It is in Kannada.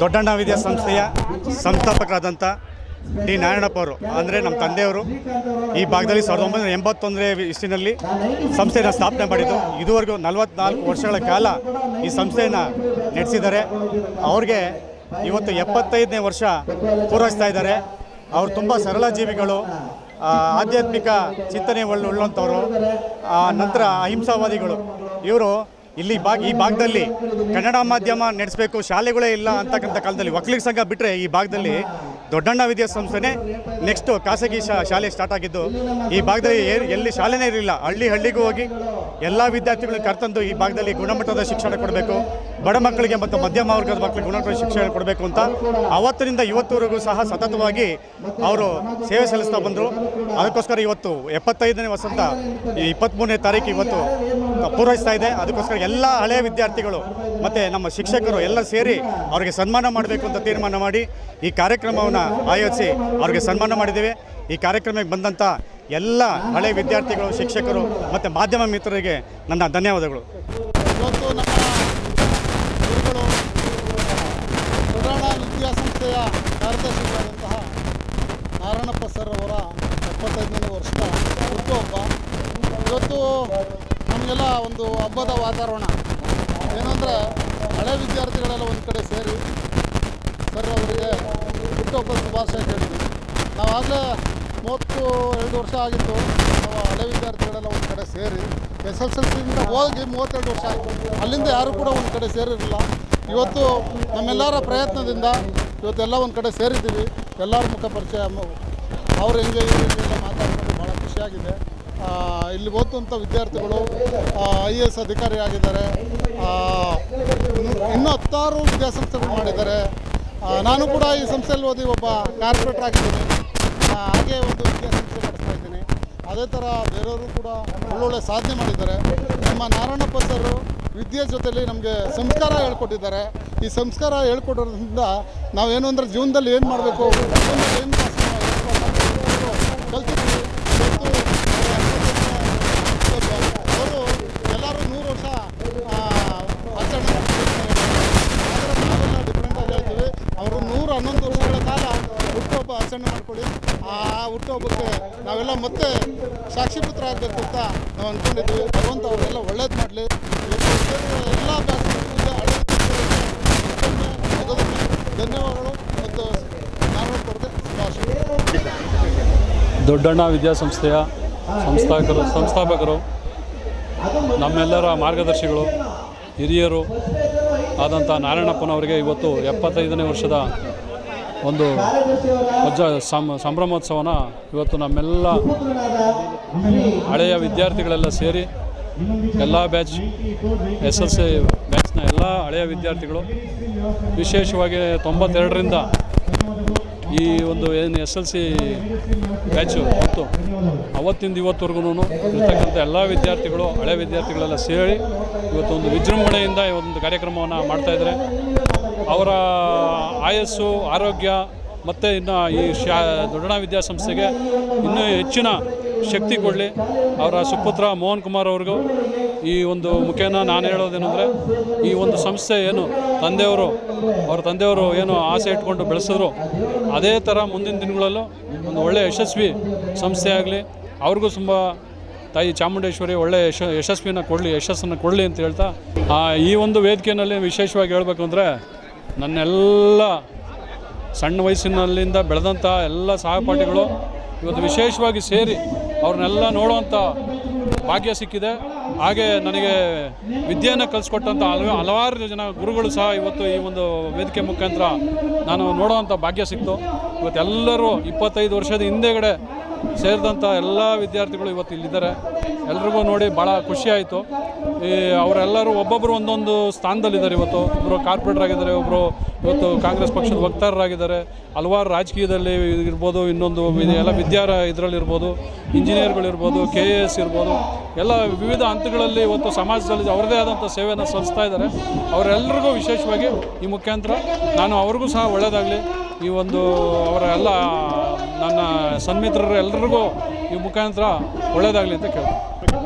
ದೊಡ್ಡಣ್ಣ ವಿದ್ಯಾಸಂಸ್ಥೆಯ ಸಂಸ್ಥಾಪಕರಾದಂಥ ಡಿ ನಾರಾಯಣಪ್ಪ ಅವರು. ಅಂದರೆ ನಮ್ಮ ತಂದೆಯವರು ಈ ಭಾಗದಲ್ಲಿ ಸಾವಿರದ ಒಂಬೈನೂರ ಎಂಬತ್ತೊಂದನೇ ಇಸ್ಟಿನಲ್ಲಿ ಸಂಸ್ಥೆಯನ್ನು ಸ್ಥಾಪನೆ ಮಾಡಿದ್ದು. ಇದುವರೆಗೂ ನಲವತ್ನಾಲ್ಕು ವರ್ಷಗಳ ಕಾಲ ಈ ಸಂಸ್ಥೆಯನ್ನು ನಡೆಸಿದ್ದಾರೆ. ಅವ್ರಿಗೆ ಇವತ್ತು ಎಪ್ಪತ್ತೈದನೇ ವರ್ಷ ಪೂರೈಸ್ತಾ ಇದ್ದಾರೆ. ಅವರು ತುಂಬ ಸರಳ ಜೀವಿಗಳು ಆಧ್ಯಾತ್ಮಿಕ ಚಿಂತನೆ ಒಳ್ಳೆ ಉಳ್ಳಂಥವ್ರು ಆ, ನಂತರ ಅಹಿಂಸಾವಾದಿಗಳು. ಇವರು ಇಲ್ಲಿ ಭಾಗ ಈ ಭಾಗದಲ್ಲಿ ಕನ್ನಡ ಮಾಧ್ಯಮ ನಡೆಸಬೇಕು, ಶಾಲೆಗಳೇ ಇಲ್ಲ ಅಂತಕ್ಕಂಥ ಕಾಲದಲ್ಲಿ ಒಕ್ಕಲಿಗ ಸಂಘ ಬಿಟ್ಟರೆ ಈ ಭಾಗದಲ್ಲಿ ದೊಡ್ಡಣ್ಣ ವಿದ್ಯಾಸಂಸ್ಥೆನೇ ನೆಕ್ಸ್ಟು ಖಾಸಗಿ ಶಾ ಶಾಲೆ ಸ್ಟಾರ್ಟ್ ಆಗಿದ್ದು, ಈ ಭಾಗದಲ್ಲಿ ಎಲ್ಲಿ ಶಾಲೆನೇ ಇರಲಿಲ್ಲ, ಹಳ್ಳಿ ಹಳ್ಳಿಗೂ ಹೋಗಿ ಎಲ್ಲ ವಿದ್ಯಾರ್ಥಿಗಳನ್ನ ಕರ್ತಂದು ಈ ಭಾಗದಲ್ಲಿ ಗುಣಮಟ್ಟದ ಶಿಕ್ಷಣ ಕೊಡಬೇಕು, ಬಡ ಮಕ್ಕಳಿಗೆ ಮತ್ತು ಮಧ್ಯಮ ವರ್ಗದ ಮಕ್ಕಳಿಗೆ ಗುಣಮಟ್ಟದ ಶಿಕ್ಷಣ ಕೊಡಬೇಕು ಅಂತ ಅವತ್ತಿನಿಂದ ಇವತ್ತುವರೆಗೂ ಸಹ ಸತತವಾಗಿ ಅವರು ಸೇವೆ ಸಲ್ಲಿಸ್ತಾ ಬಂದರು. ಅದಕ್ಕೋಸ್ಕರ ಇವತ್ತು ಎಪ್ಪತ್ತೈದನೇ ವಸಂತ, ಈ ಇಪ್ಪತ್ತ್ಮೂರನೇ ತಾರೀಕು ಇವತ್ತು ಪೂರೈಸ್ತಾ ಇದೆ. ಅದಕ್ಕೋಸ್ಕರ ಎಲ್ಲ ಹಳೆಯ ವಿದ್ಯಾರ್ಥಿಗಳು ಮತ್ತು ನಮ್ಮ ಶಿಕ್ಷಕರು ಎಲ್ಲ ಸೇರಿ ಅವರಿಗೆ ಸನ್ಮಾನ ಮಾಡಬೇಕು ಅಂತ ತೀರ್ಮಾನ ಮಾಡಿ ಈ ಕಾರ್ಯಕ್ರಮವನ್ನು ಆಯೋಜಿಸಿ ಅವ್ರಿಗೆ ಸನ್ಮಾನ ಮಾಡಿದ್ದೇವೆ. ಈ ಕಾರ್ಯಕ್ರಮಕ್ಕೆ ಬಂದಂಥ ಎಲ್ಲ ಹಳೆ ವಿದ್ಯಾರ್ಥಿಗಳು, ಶಿಕ್ಷಕರು ಮತ್ತು ಮಾಧ್ಯಮ ಮಿತ್ರರಿಗೆ ನನ್ನ ಧನ್ಯವಾದಗಳು. ಇವತ್ತು ನಮ್ಮ ಗುರುಗಳು ಪುರಾಣ ವಿದ್ಯಾಸಂಸ್ಥೆಯ ಕಾರ್ಯದರ್ಶಿಗಳಾದಂತಹ ನಾರಾಯಣಪ್ಪ ಸರ್ ಅವರ ಎಪ್ಪತ್ತೈದನೇ ವರ್ಷದ ಹುಟ್ಟುಹಬ್ಬ. ಇವತ್ತು ನಮಗೆಲ್ಲ ಒಂದು ಹಬ್ಬದ ವಾತಾವರಣ. ಏನಂದರೆ ಹಳೆ ವಿದ್ಯಾರ್ಥಿಗಳೆಲ್ಲ ಒಂದು ಕಡೆ ಸೇರಿ ಹುಟ್ಟುಹಬ್ಬದ ಹೇಳ್ತೀವಿ ನಾವು ಆಗಲೇ ಮೂವತ್ತು, ಎರಡು ವರ್ಷ ಆಗಿತ್ತು. ನಾವು ಹಳೆ ವಿದ್ಯಾರ್ಥಿಗಳೆಲ್ಲ ಒಂದು ಕಡೆ ಸೇರಿ ಎಸ್ ಎಲ್ ಸಿಯಿಂದ ಹೋಗಿ ಮೂವತ್ತೆರಡು ವರ್ಷ ಆಯಿತು. ಅಲ್ಲಿಂದ ಯಾರೂ ಕೂಡ ಒಂದು ಕಡೆ ಸೇರಿರಲಿಲ್ಲ. ಇವತ್ತು ನಮ್ಮೆಲ್ಲರ ಪ್ರಯತ್ನದಿಂದ ಇವತ್ತೆಲ್ಲ ಒಂದು ಕಡೆ ಸೇರಿದ್ದೀವಿ. ಎಲ್ಲರ ಮುಖ ಪರಿಚಯ ಅವ್ರು ಹೆಂಗೆ ಮಾತಾಡ್ಕೊಂಡು ಭಾಳ ಖುಷಿಯಾಗಿದೆ ಇಲ್ಲಿ ಓದುವಂಥ ವಿದ್ಯಾರ್ಥಿಗಳು ಐ ಎ ಎಸ್ ಅಧಿಕಾರಿ ಆಗಿದ್ದಾರೆ ಇನ್ನು- ಹತ್ತಾರು ವಿದ್ಯಾಸಂಸ್ಥೆಗಳು ಮಾಡಿದ್ದಾರೆ. ನಾನು ಕೂಡ ಈ ಸಂಸ್ಥೆಯಲ್ಲಿ ಓದಿ ಒಬ್ಬ ಕಾರ್ಪೊರೇಟರ್ ಆಗಿದ್ದೀನಿ ಹಾಗೆ ಒಂದು ವಿದ್ಯಾಸಂಸ್ಥೆ ನಡೆಸ್ತಾ ಇದ್ದೀನಿ. ಅದೇ ಥರ ಬೇರೆಯವರು ಕೂಡ ಒಳ್ಳೊಳ್ಳೆ ಸಾಧನೆ ಮಾಡಿದ್ದಾರೆ. ನಮ್ಮ ನಾರಾಯಣಪ್ಪ ಸರ್ ವಿದ್ಯೆ ಜೊತೆಲಿ ನಮಗೆ ಸಂಸ್ಕಾರ ಹೇಳ್ಕೊಟ್ಟಿದ್ದಾರೆ. ಈ ಸಂಸ್ಕಾರ ಹೇಳ್ಕೊಡೋದ್ರಿಂದ ನಾವೇನು ಅಂದರೆ ಜೀವನದಲ್ಲಿ ಏನು ಮಾಡಬೇಕು? ಏನು ಕಲ್ತಿದ್ವಿ ಇವತ್ತು ಅವರು ಎಲ್ಲರೂ ನೂರು ವರ್ಷ ಆ, ಆಚರಣೆ ಮಾಡ್ತಿದ್ದಾರೆ. ಆದರೆ ನಾವೆಲ್ಲ ಡಿಫ್ರೆಂಟ್ ಆಗಿ ಹೇಳ್ತೀವಿ ಅವರು ನೂರ ಹನ್ನೊಂದು ವರ್ಷಗಳ ಕಾಲ ಹುಟ್ಟುಹಬ್ಬ ಆಚರಣೆ ಮಾಡ್ಕೊಳ್ಳಿ ಆ ಹುಟ್ಟುಹಬ್ಬಕ್ಕೆ ನಾವೆಲ್ಲ ಮತ್ತೆ ಸಾಕ್ಷಿಪುತ್ರ ಆಗಬೇಕು ಅಂತ ನಾವು ಅಂದ್ಕೊಂಡಿದ್ವಿ ಭಗವಂತ ಅವರೆಲ್ಲ ಒಳ್ಳೇದು ಮಾಡಲಿ. ಎಲ್ಲ ಧನ್ಯವಾದಗಳು ಮತ್ತು ನಾನು ಶುಭಾಶಯ ದೊಡ್ಡಣ್ಣ ವಿದ್ಯಾಸಂಸ್ಥೆಯ ಸಂಸ್ಥಾಪಕರು ಸಂಸ್ಥಾಪಕರು, ನಮ್ಮೆಲ್ಲರ ಮಾರ್ಗದರ್ಶಿಗಳು, ಹಿರಿಯರು ಆದಂಥ ನಾರಾಯಣಪ್ಪನವರಿಗೆ ಇವತ್ತು ಎಪ್ಪತ್ತೈದನೇ ವರ್ಷದ ಒಂದು ವಜ್ರ ಸಂಭ್ರಮೋತ್ಸವನ ಇವತ್ತು ನಮ್ಮೆಲ್ಲ ಹಳೆಯ ವಿದ್ಯಾರ್ಥಿಗಳೆಲ್ಲ ಸೇರಿ ಎಲ್ಲ ಬ್ಯಾಚ್ ಎಸ್ ಎಲ್ ಸಿ ಬ್ಯಾಚ್ನ ಎಲ್ಲ ಹಳೆಯ ವಿದ್ಯಾರ್ಥಿಗಳು, ವಿಶೇಷವಾಗಿ ತೊಂಬತ್ತೆರಡರಿಂದ ಈ ಒಂದು ಏನು ಎಸ್ ಎಲ್ ಸಿ ಬ್ಯಾಚು ಮತ್ತು ಅವತ್ತಿಂದ ಇವತ್ತುವರೆಗೂ ಇರ್ತಕ್ಕಂಥ ಎಲ್ಲ ವಿದ್ಯಾರ್ಥಿಗಳು, ಹಳೆ ವಿದ್ಯಾರ್ಥಿಗಳೆಲ್ಲ ಸೇರಿ ಇವತ್ತೊಂದು ವಿಜೃಂಭಣೆಯಿಂದ ಈ ಒಂದು ಕಾರ್ಯಕ್ರಮವನ್ನು ಮಾಡ್ತಾಯಿದ್ದಾರೆ ಅವರ ಆಯಸ್ಸು, ಆರೋಗ್ಯ ಮತ್ತು ಇನ್ನು ಈ ಶಾ ದೊಡ್ಡಣ ವಿದ್ಯಾಸಂಸ್ಥೆಗೆ ಇನ್ನೂ ಹೆಚ್ಚಿನ ಶಕ್ತಿ ಕೊಡಲಿ. ಅವರ ಸುಪುತ್ರ ಮೋಹನ್ ಕುಮಾರ್ ಅವ್ರಿಗೂ ಈ ಒಂದು ಮುಖೇನ ನಾನು ಹೇಳೋದೇನೆಂದರೆ, ಈ ಒಂದು ಸಂಸ್ಥೆ ಏನು ತಂದೆಯವರು, ಅವರ ತಂದೆಯವರು ಏನು ಆಸೆ ಇಟ್ಕೊಂಡು ಬೆಳೆಸಿದ್ರು, ಅದೇ ಥರ ಮುಂದಿನ ದಿನಗಳಲ್ಲೂ ಒಂದು ಒಳ್ಳೆಯ ಯಶಸ್ವಿ ಸಂಸ್ಥೆ ಆಗಲಿ. ಅವ್ರಿಗೂ ತುಂಬ ತಾಯಿ ಚಾಮುಂಡೇಶ್ವರಿ ಒಳ್ಳೆಯ ಯಶ ಯಶಸ್ವಿನ ಕೊಡಲಿ, ಯಶಸ್ಸನ್ನು ಕೊಡಲಿ ಅಂತ ಹೇಳ್ತಾ ಈ ಒಂದು ವೇದಿಕೆಯಲ್ಲಿ ವಿಶೇಷವಾಗಿ ಹೇಳಬೇಕು ಅಂದರೆ, ನನ್ನೆಲ್ಲ ಸಣ್ಣ ವಯಸ್ಸಿನಲ್ಲಿಂದ ಬೆಳೆದಂಥ ಎಲ್ಲ ಸಹಪಾಠಿಗಳು ಇವತ್ತು ವಿಶೇಷವಾಗಿ ಸೇರಿ ಅವ್ರನ್ನೆಲ್ಲ ನೋಡುವಂಥ ಭಾಗ್ಯ ಸಿಕ್ಕಿದೆ. ಹಾಗೆ ನನಗೆ ವಿದ್ಯೆಯನ್ನು ಕಲಿಸ್ಕೊಟ್ಟಂಥ ಹಲವು, ಹಲವಾರು ಜನ ಗುರುಗಳು ಸಹ ಇವತ್ತು ಈ ಒಂದು ವೇದಿಕೆ ಮುಖಾಂತರ ನಾನು ನೋಡುವಂಥ ಭಾಗ್ಯ ಸಿಕ್ತು. ಇವತ್ತೆಲ್ಲರೂ ಇಪ್ಪತ್ತೈದು ವರ್ಷದ ಹಿಂದೆಗಡೆ ಸೇರಿದಂಥ ಎಲ್ಲ ವಿದ್ಯಾರ್ಥಿಗಳು ಇವತ್ತು ಇಲ್ಲಿದ್ದಾರೆ. ಎಲ್ರಿಗೂ ನೋಡಿ ಭಾಳ ಖುಷಿಯಾಯಿತು ಈ ಅವರೆಲ್ಲರೂ ಒಬ್ಬೊಬ್ಬರು ಒಂದೊಂದು ಸ್ಥಾನದಲ್ಲಿದ್ದಾರೆ ಇವತ್ತು. ಒಬ್ಬರು ಕಾರ್ಪೊರೇಟರ್ ಆಗಿದ್ದಾರೆ ಒಬ್ಬರು ಇವತ್ತು ಕಾಂಗ್ರೆಸ್ ಪಕ್ಷದ ವಕ್ತಾರರಾಗಿದ್ದಾರೆ. ಹಲವಾರು ರಾಜಕೀಯದಲ್ಲಿ ಇರ್ಬೋದು, ಇನ್ನೊಂದು ಎಲ್ಲ ವಿದ್ಯಾರ ಇದರಲ್ಲಿರ್ಬೋದು ಇಂಜಿನಿಯರ್ಗಳಿರ್ಬೋದು ಕೆ ಎ ಎಸ್ ಇರ್ಬೋದು. ಎಲ್ಲ ವಿವಿಧ ಹಂತಗಳಲ್ಲಿ ಇವತ್ತು ಸಮಾಜದಲ್ಲಿ ಅವರದೇ ಆದಂಥ ಸೇವೆಯನ್ನು ಸಲ್ಲಿಸ್ತಾ ಇದ್ದಾರೆ. ಅವರೆಲ್ಲರಿಗೂ ವಿಶೇಷವಾಗಿ ಈ ಮುಖಾಂತರ ನಾನು ಅವ್ರಿಗೂ ಸಹ ಒಳ್ಳೆಯದಾಗಲಿ. ಈ ಒಂದು ಅವರ ಎಲ್ಲ ನನ್ನ ಸನ್ಮಿತ್ರರು ಎಲ್ಲರಿಗೂ ಈ ಮುಖಾಂತರ ಒಳ್ಳೆಯದಾಗಲಿ ಅಂತ ಕೇಳ್ತೀನಿ.